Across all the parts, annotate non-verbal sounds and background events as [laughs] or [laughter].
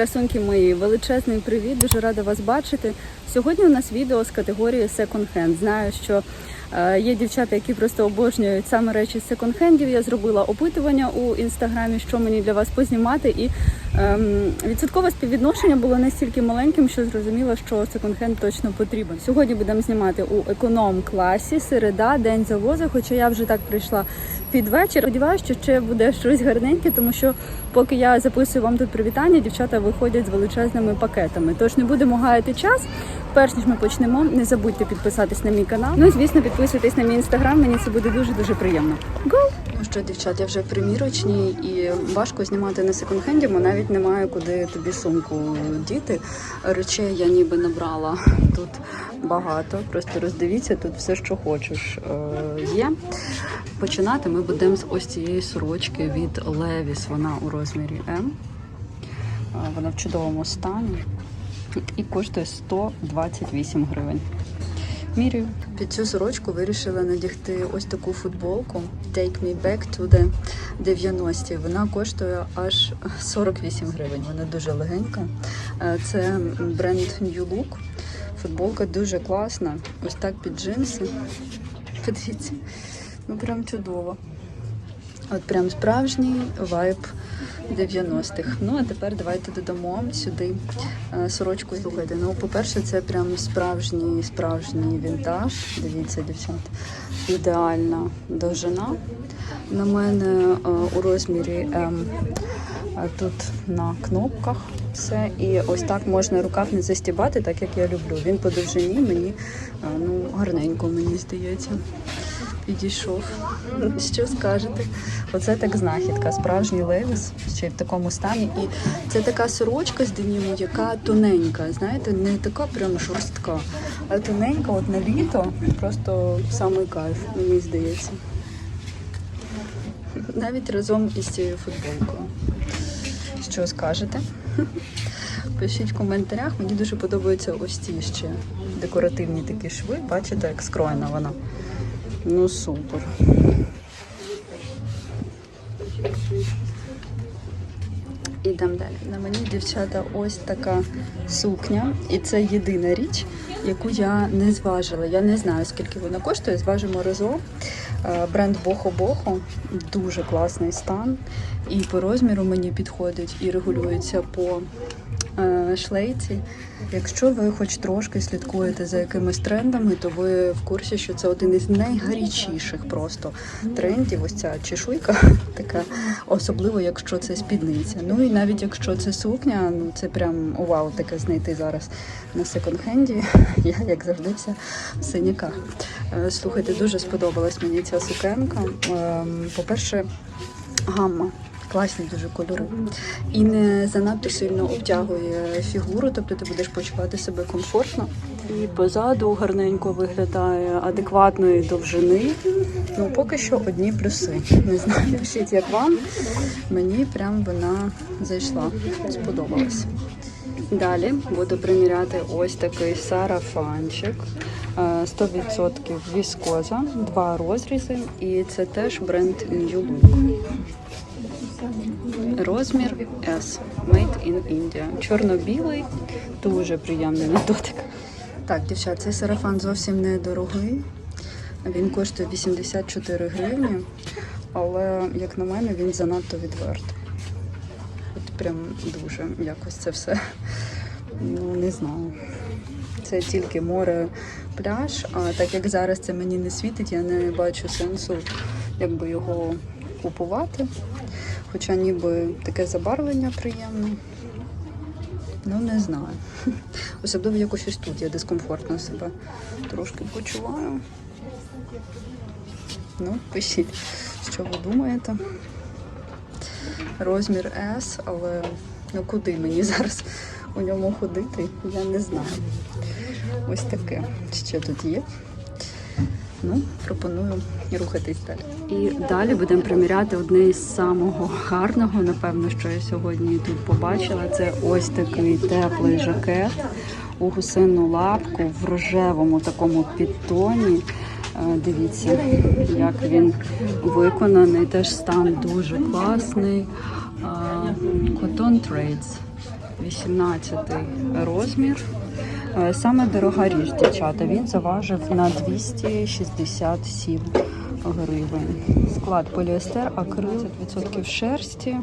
Красунки мої, величезний привіт, дуже рада вас бачити. Сьогодні у нас відео з категорії Hand. Знаю, що є дівчата, які просто обожнюють саме речі з секонд-хендів. Я зробила опитування у інстаграмі, що мені для вас познімати, і ем, відсоткове співвідношення було настільки маленьким, що зрозуміла, що секонд-хенд точно потрібен. Сьогодні будемо знімати у економ класі, середа, день завозу. Хоча я вже так прийшла під вечір. Сподіваюся, що ще буде щось гарненьке, тому що поки я записую вам тут привітання, дівчата виходять з величезними пакетами. Тож не будемо гаяти час. Перш ніж ми почнемо, не забудьте підписатись на мій канал. Ну і звісно, підписуйтесь на мій інстаграм. Мені це буде дуже дуже приємно. Go! Ну що, дівчат, я вже примірочній і важко знімати на секонд-хенді, бо навіть немає куди тобі сумку діти. Речей я ніби набрала тут багато. Просто роздивіться, тут все, що хочеш, е, є. Починати ми будемо з ось цієї сорочки від Levi's. Вона у розмірі М. Е, Вона в чудовому стані і коштує 128 гривень. Міряю. Під цю сорочку вирішила надягти ось таку футболку Take me back to the 90 Вона коштує аж 48 гривень. Вона дуже легенька. Е, Це бренд New Look. Футболка дуже класна. Ось так під джинси. Подивіться, ну прям чудово. От прям справжній вайб 90-х. Ну а тепер давайте додамо сюди е, сорочку. Слухайте, ну по-перше, це прям справжній справжній вінтаж. Дивіться, дівчат. Ідеальна довжина. На мене е, у розмірі М. А Тут на кнопках все. І ось так можна рукав не застібати, так як я люблю. Він по довжині мені е, ну, гарненько, мені здається. Підійшов. Що скажете? Оце так знахідка, справжній левіс, ще й в такому стані. І це така сорочка з деніму, яка тоненька, знаєте, не така прям жорстка, а тоненька, от на літо, просто самий кайф, мені здається. Навіть разом із цією футболкою. Що скажете? Пишіть в коментарях. Мені дуже подобаються ось ці ще декоративні такі шви. Бачите, як скроєна вона. Ну супер. Ідемо далі. На мені, дівчата, ось така сукня. І це єдина річ, яку я не зважила. Я не знаю, скільки вона коштує. Зважимо разом. Е, Бренд Бохо Бохо. Дуже класний стан. І по розміру мені підходить і регулюється по шлейці. Якщо ви хоч трошки слідкуєте за якимись трендами, то ви в курсі, що це один із найгарячіших просто трендів. Ось ця чешуйка [laughs] така, особливо якщо це спідниця. Ну і навіть якщо це сукня, ну це прям вау, таке знайти зараз на секонд-хенді. [laughs] Я як завжди вся в синяках. Е, Слухайте, дуже сподобалась мені ця сукенка. Ем, По-перше, гамма. Класні дуже кольори. І не занадто сильно обтягує фігуру, тобто ти будеш почувати себе комфортно. І позаду гарненько виглядає адекватної довжини. Ну, поки що одні плюси. Не знаю, пишіть, як вам. Мені прям вона зайшла, сподобалась. Далі буду приміряти ось такий сарафанчик. Е, 100% віскоза, два розрізи, і це теж бренд New Look. Розмір S. Made in India. Чорно-білий, дуже приємний на дотик. Так, дівчат, цей сарафан зовсім недорогий. Він коштує 84 гривні, але, як на мене, він занадто відвертий. От прям дуже якось це все. Ну, не знаю. Це тільки море пляж, а так як зараз це мені не світить, я не бачу сенсу якби його купувати. Хоча ніби таке забарвлення приємне. Ну, не знаю. [laughs] Особливо якось ось тут я дискомфортно себе трошки почуваю. Ну, пишіть, що ви думаєте. Розмір S, але ну куди мені [laughs] зараз у ньому ходити, я не знаю. Ось таке. Ще тут є. Ну, пропоную рухатись далі. І далі будемо приміряти одне із самого гарного, напевно, що я сьогодні тут побачила. Це ось такий теплий жакет у гусину лапку в рожевому такому підтоні. Е, Дивіться, як він виконаний. Теж стан дуже класний. Cotton Trades. 18 розмір. Е, Саме дорога річ, дівчата. Він заважив на 267 гривень. Склад поліестер, акрил, 30% шерсті,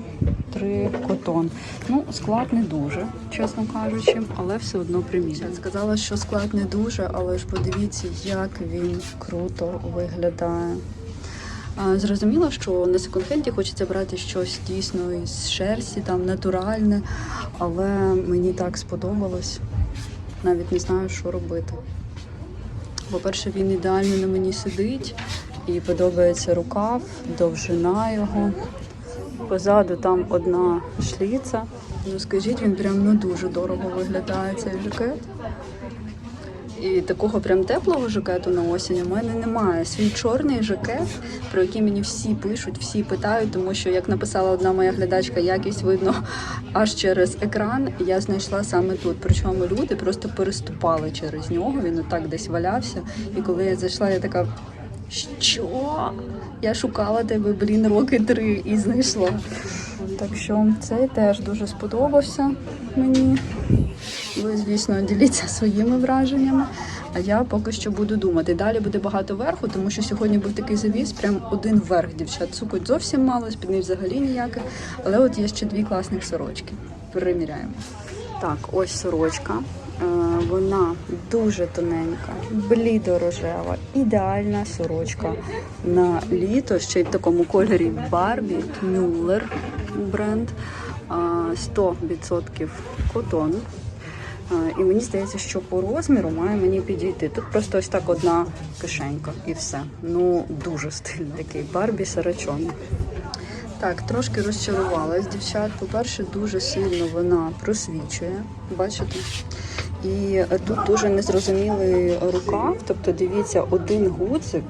3 котон. Ну, склад не дуже, чесно кажучи, але все одно приміряю. Сказала, що склад не дуже, але ж подивіться, як він круто виглядає. Зрозуміло, що на секонд-хенді хочеться брати щось дійсно із шерсті, там натуральне, але мені так сподобалось. Навіть не знаю, що робити. По-перше, він ідеально на мені сидить і подобається рукав, довжина його. Позаду там одна шліця. Ну скажіть, він прям ну дуже дорого виглядає цей жакет. І такого прям теплого жакету на осінь у мене немає. Свій чорний жакет, про який мені всі пишуть, всі питають, тому що, як написала одна моя глядачка, якість видно аж через екран. Я знайшла саме тут. Причому люди просто переступали через нього. Він отак десь валявся. І коли я зайшла, я така. Що? Я шукала тебе, блін, роки три і знайшла. Так що цей теж дуже сподобався мені. Ви, звісно, діліться своїми враженнями. А я поки що буду думати. Далі буде багато верху, тому що сьогодні був такий завіс, прям один верх, дівчат. Сукоть зовсім мало, спідниць взагалі ніяких. Але от є ще дві класних сорочки. Переміряємо. Так, ось сорочка. Е, Вона дуже тоненька, блідо-рожева, ідеальна сорочка на літо, ще й в такому кольорі Барбі Мюллер бренд. Е, 100% котон. І мені здається, що по розміру має мені підійти. Тут просто ось так одна кишенька і все. Ну, дуже стильно. Такий Барбі сарачон. Так, трошки розчарувалась дівчат. По-перше, дуже сильно вона просвічує, бачите? І тут дуже незрозумілий рукав. Тобто, дивіться, один гудзик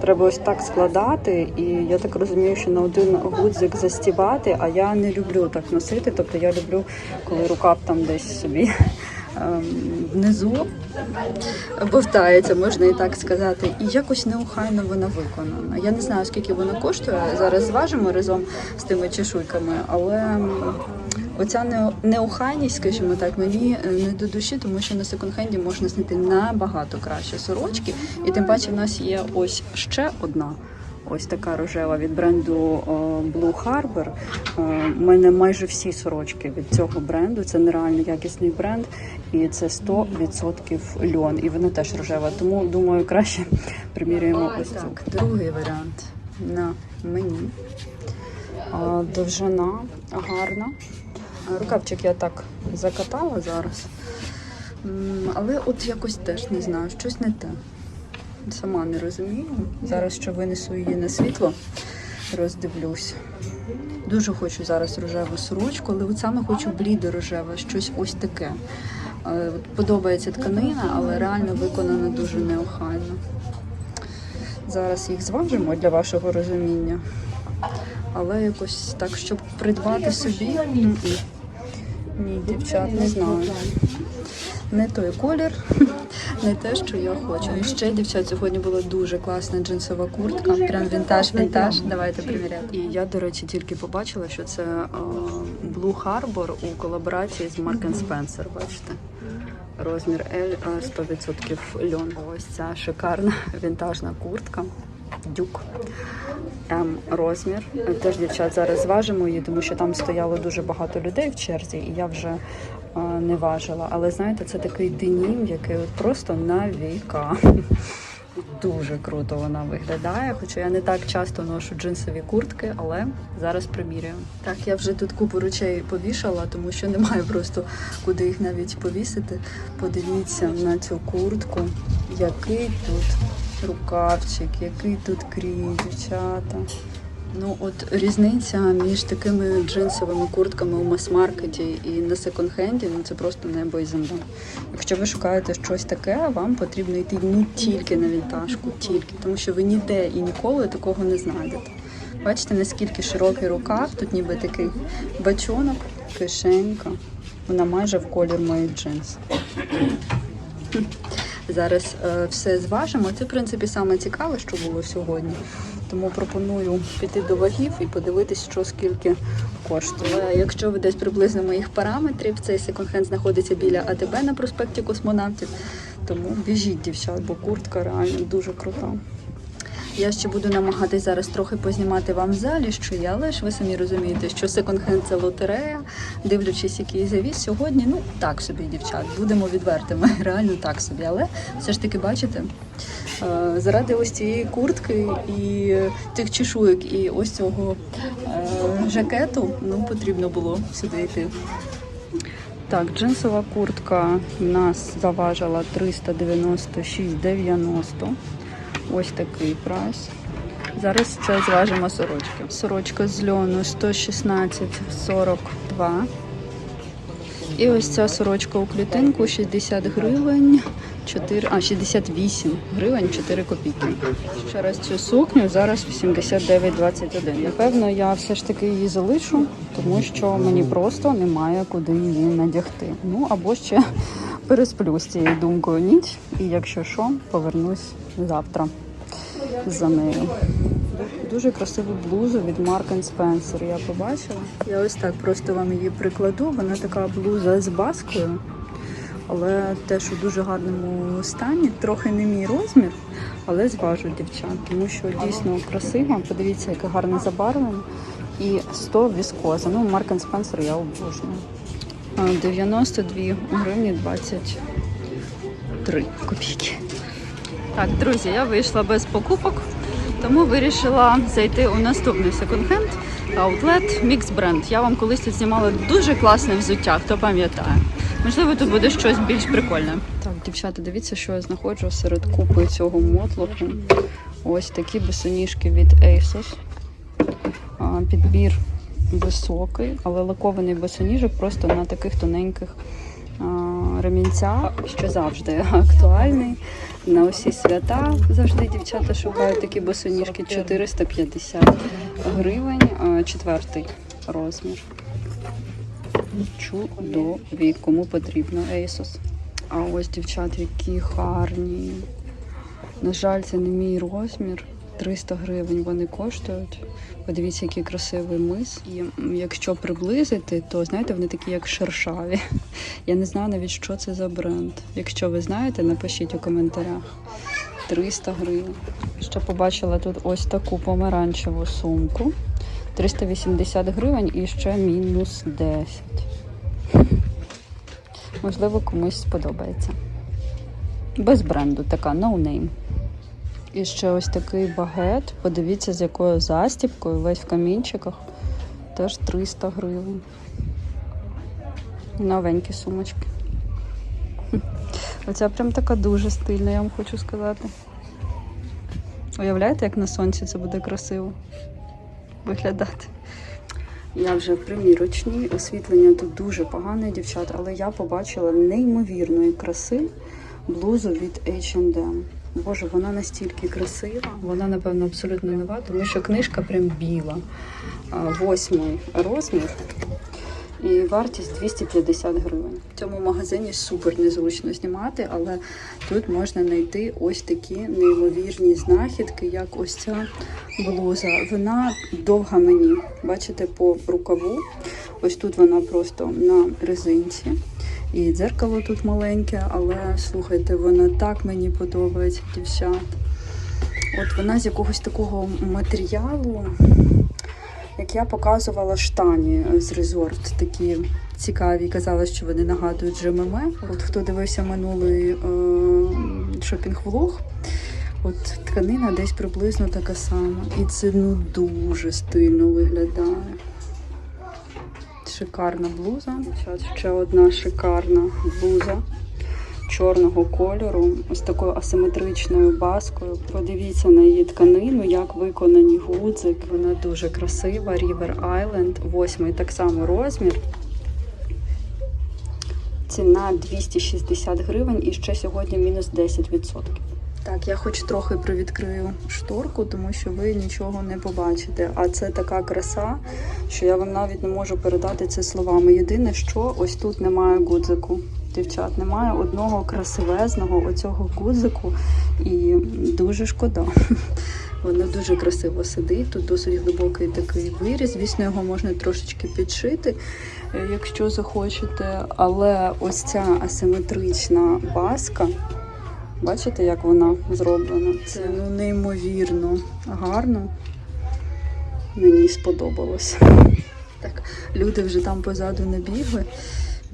треба ось так складати, і я так розумію, що на один гудзик застібати, а я не люблю так носити. Тобто я люблю, коли рукав там десь собі ем, внизу бовтається, можна і так сказати. І якось неохайно вона виконана. Я не знаю, скільки вона коштує. Зараз зважимо разом з тими чешуйками, але м, оця неохайність, скажімо так, мені е, не до душі, тому що на секонд-хенді можна знайти набагато краще сорочки. І тим паче в нас є ось ще одна. Ось така рожева від бренду Blue Harbor. Е, У мене майже всі сорочки від цього бренду. Це нереально якісний бренд, і це 100% льон. І вона теж рожева. Тому думаю, краще [laughs] приміряємо ось цю. Другий варіант на мені. Довжина гарна. Рукавчик я так закатала зараз. Але от якось теж не знаю, щось не те. Сама не розумію. Зараз що винесу її на світло, роздивлюсь. Дуже хочу зараз рожеву сорочку, але от саме хочу блідо рожеве, щось ось таке. Е, Подобається тканина, але реально виконана дуже неохайно. Зараз їх зважимо для вашого розуміння. Але якось так, щоб придбати собі. Ні, дівчат, не знаю. Не той колір, [laughs] не те, що я хочу. І ще, дівчат, сьогодні була дуже класна джинсова куртка. Прям вінтаж, вінтаж. Давайте приміряти. І я, до речі, тільки побачила, що це е, Blue Harbor у колаборації з Mark Spencer. Бачите? Розмір L е, 100% льон. Ось ця шикарна [laughs] вінтажна куртка. Дюк. М розмір. Теж дівчат зараз зважимо її, тому що там стояло дуже багато людей в черзі, і я вже не важила. Але знаєте, це такий денім, який от просто на віка. [laughs] Дуже круто вона виглядає. Хоча я не так часто ношу джинсові куртки, але зараз приміряю. Так, я вже тут купу речей повішала, тому що немає просто куди їх навіть повісити. Подивіться на цю куртку, який тут рукавчик, який тут крій, дівчата. Ну от різниця між такими джинсовими куртками у мас-маркеті і на секонд-хенді, ну це просто небо і земля. Якщо ви шукаєте щось таке, вам потрібно йти ну тільки на вінтажку, тільки, тому що ви ніде і ніколи такого не знайдете. Бачите, наскільки широкий рукав, тут ніби такий бачонок, кишенька. Вона майже в колір моїх джинс. Зараз е, все зважимо. Це, в принципі, саме цікаве, що було сьогодні. Тому пропоную піти до вагів і подивитись, що скільки коштує. Якщо ви десь приблизно моїх параметрів, цей секонд-хенд знаходиться біля АТБ на проспекті космонавтів. Тому біжіть, дівчат, бо куртка реально дуже крута. Я ще буду намагатись зараз трохи познімати вам залі, що є, але ж ви самі розумієте, що секонд-хенд це лотерея, дивлячись, який завіс сьогодні. Ну так собі, дівчат, будемо відвертими. [laughs] Реально так собі. Але все ж таки, бачите, е, заради ось цієї куртки і тих чешуєк, і ось цього е, жакету, ну потрібно було сюди йти. Так, джинсова куртка нас заважила 396,90. Ось такий прайс. Зараз це зважимо сорочки. Сорочка з льону 116,42. І ось ця сорочка у клітинку 60 гривень, 4, а 68 гривень 4 копійки. Ще раз цю сукню зараз 89,21. Напевно, я все ж таки її залишу, тому що мені просто немає куди її надягти. Ну або ще пересплю з цією думкою ніч, і якщо що, повернусь завтра за нею. Дуже красиву блузу від Mark Spencer я побачила. Я ось так просто вам її прикладу. Вона така блуза з баскою, але теж у дуже гарному стані. Трохи не мій розмір, але зважу дівчат, тому що дійсно красива. Подивіться, яке гарне забарвлення. І 100 віскоза. Ну, Mark Spencer я обожнюю. 92 гривні 23 копійки. Так, друзі, я вийшла без покупок, тому вирішила зайти у наступний секонд-хенд Outlet Mix Brand. Я вам колись тут знімала дуже класне взуття, хто пам'ятає. Можливо, тут буде щось більш прикольне. Так, дівчата, дивіться, що я знаходжу серед купи цього мотлоху. Ось такі босоніжки від ASOS. Підбір високий, але лакований босоніжок просто на таких тоненьких ремінцях, що завжди [laughs] актуальний. На усі свята завжди дівчата шукають такі босоніжки 450 гривень, четвертий розмір. Чудові, кому потрібно Asos. А ось дівчат, які гарні. На жаль, це не мій розмір. 300 гривень вони коштують. Подивіться, який красивий мис. І якщо приблизити, то знаєте, вони такі як шершаві. Я не знаю навіть, що це за бренд. Якщо ви знаєте, напишіть у коментарях. 300 гривень. Ще побачила тут ось таку помаранчеву сумку. 380 гривень і ще мінус 10. Можливо, комусь сподобається. Без бренду така, no name. І ще ось такий багет. Подивіться, з якою застіпкою, весь в камінчиках. Теж 300 гривень. Новенькі сумочки. Оця прям така дуже стильна, я вам хочу сказати. Уявляєте, як на сонці це буде красиво виглядати? Я вже в примірочній, освітлення тут дуже погане, дівчат, але я побачила неймовірної краси блузу від H&M. Боже, вона настільки красива, вона, напевно, абсолютно нова, тому що книжка прям біла. Восьмий розмір. І вартість 250 гривень. В цьому магазині супер незручно знімати, але тут можна знайти ось такі неймовірні знахідки, як ось ця блуза. Вона довга мені, бачите, по рукаву. Ось тут вона просто на резинці. І дзеркало тут маленьке, але слухайте, вона так мені подобається, дівчат. От вона з якогось такого матеріалу, як я показувала штані з резорт, такі цікаві. Казала, що вони нагадують ЖММ. От хто дивився минулий е, шопінг-влог, от тканина десь приблизно така сама. І це ну дуже стильно виглядає. Шикарна блуза. Зараз ще одна шикарна блуза чорного кольору, ось такою асиметричною баскою. Подивіться на її тканину, як виконані гудзик. Вона дуже красива. River Island, восьмий так само розмір. Ціна 260 гривень і ще сьогодні мінус 10%. Так, я хоч трохи привідкрию шторку, тому що ви нічого не побачите. А це така краса, що я вам навіть не можу передати це словами. Єдине, що ось тут немає гудзику. Дівчат, немає одного красивезного оцього гудзику, і дуже шкода. [laughs] Воно дуже красиво сидить. Тут досить глибокий такий виріз. Звісно, його можна трошечки підшити, е, якщо захочете. Але ось ця асиметрична баска. Бачите, як вона зроблена? Це ну неймовірно гарно. Мені сподобалось. [laughs] Так, люди вже там позаду набігли.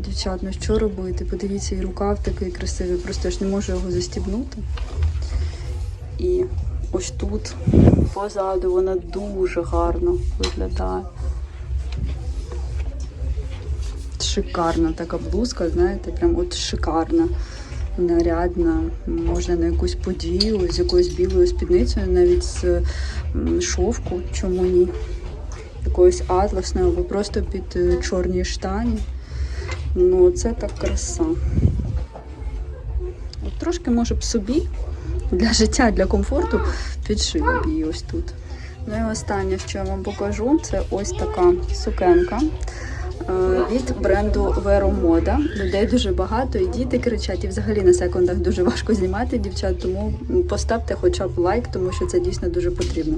Дівчат, ну що робити? Подивіться, і рукав такий красивий, просто я ж не можу його застібнути. І ось тут позаду вона дуже гарно виглядає. Шикарна така блузка, знаєте, прям от шикарна, нарядна. Можна на якусь подію з якоюсь білою спідницею, навіть з шовку, чому ні. Якоюсь атласною або просто під е, чорні штані. Ну, це так краса. От трошки, може б собі для життя, для комфорту підшила б її ось тут. Ну і останнє, що я вам покажу, це ось така сукенка від бренду Moda. Людей дуже багато, і діти кричать, і взагалі на секундах дуже важко знімати дівчат, тому поставте хоча б лайк, тому що це дійсно дуже потрібно.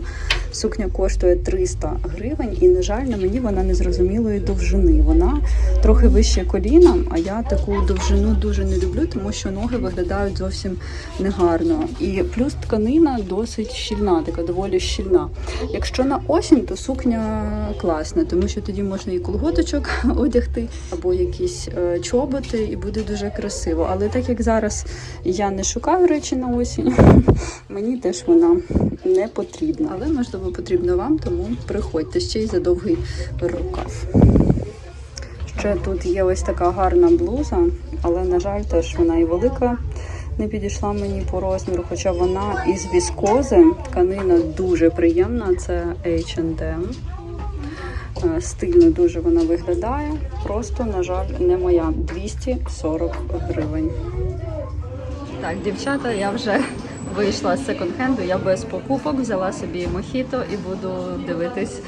Сукня коштує 300 гривень, і, на жаль, на мені вона незрозумілої довжини. Вона трохи вище коліна, а я таку довжину дуже не люблю, тому що ноги виглядають зовсім негарно. І плюс тканина досить щільна, така доволі щільна. Якщо на осінь, то сукня класна, тому що тоді можна і колготочок [laughs] одягти, або якісь е, чоботи, і буде дуже красиво. Але так як зараз я не шукаю речі на осінь, [laughs] мені теж вона не потрібна. Але можливо потрібно вам, тому приходьте ще й за довгий рукав. Ще тут є ось така гарна блуза, але, на жаль, теж вона і велика. Не підійшла мені по розміру, хоча вона із віскози. Тканина дуже приємна, це H&M. Е, Стильно дуже вона виглядає. Просто, на жаль, не моя. 240 гривень. Так, дівчата, я вже вийшла з секонд-хенду, я без покупок взяла собі мохіто і буду дивитись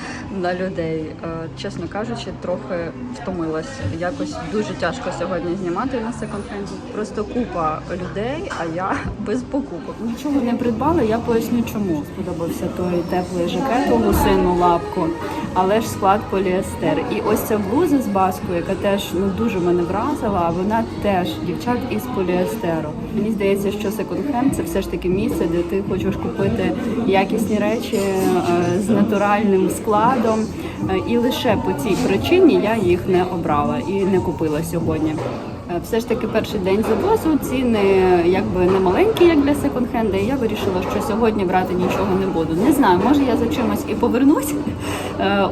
на людей. Е, Чесно кажучи, трохи втомилась. Якось дуже тяжко сьогодні знімати на секонд-хенді. Просто купа людей, а я [laughs] без покупок. Нічого не придбала, я поясню чому. Сподобався той теплий жакет у гусину лапку, але ж склад поліестер. І ось ця блуза з баскою, яка теж ну дуже мене вразила. Вона теж дівчат із поліестеру. Мені здається, що секонд-хенд це все ж таки місце, де ти хочеш купити якісні речі е, з натуральним складом. Е, І лише по цій причині я їх не обрала і не купила сьогодні. Е, Все ж таки перший день завозу, ціни якби не маленькі, як для секонд-хенда, і я вирішила, що сьогодні брати нічого не буду. Не знаю, може я за чимось і повернусь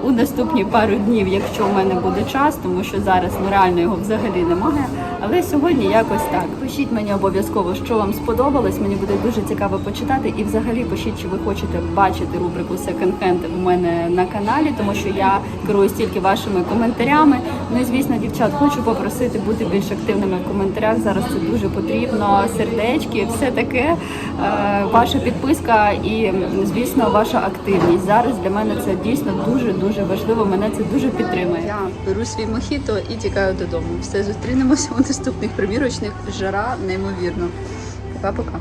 у наступні пару днів, якщо у мене буде час, тому що зараз ну, реально його взагалі немає. Але сьогодні якось так. Пишіть мені обов'язково, що вам сподобалось. Мені буде дуже цікаво почитати. І взагалі пишіть, чи ви хочете бачити рубрику секонд-хенд у мене на каналі, тому що я керуюсь тільки вашими коментарями. Ну і звісно, дівчат, хочу попросити бути більш активними в коментарях. Зараз це дуже потрібно. Сердечки, все таке. Е, Ваша підписка і, звісно, ваша активність. Зараз для мене це дійсно дуже дуже важливо. Мене це дуже підтримує. Я беру свій мохіто і тікаю додому. Все зустрінемося наступних примірочних. Жара неймовірно. Пока-пока.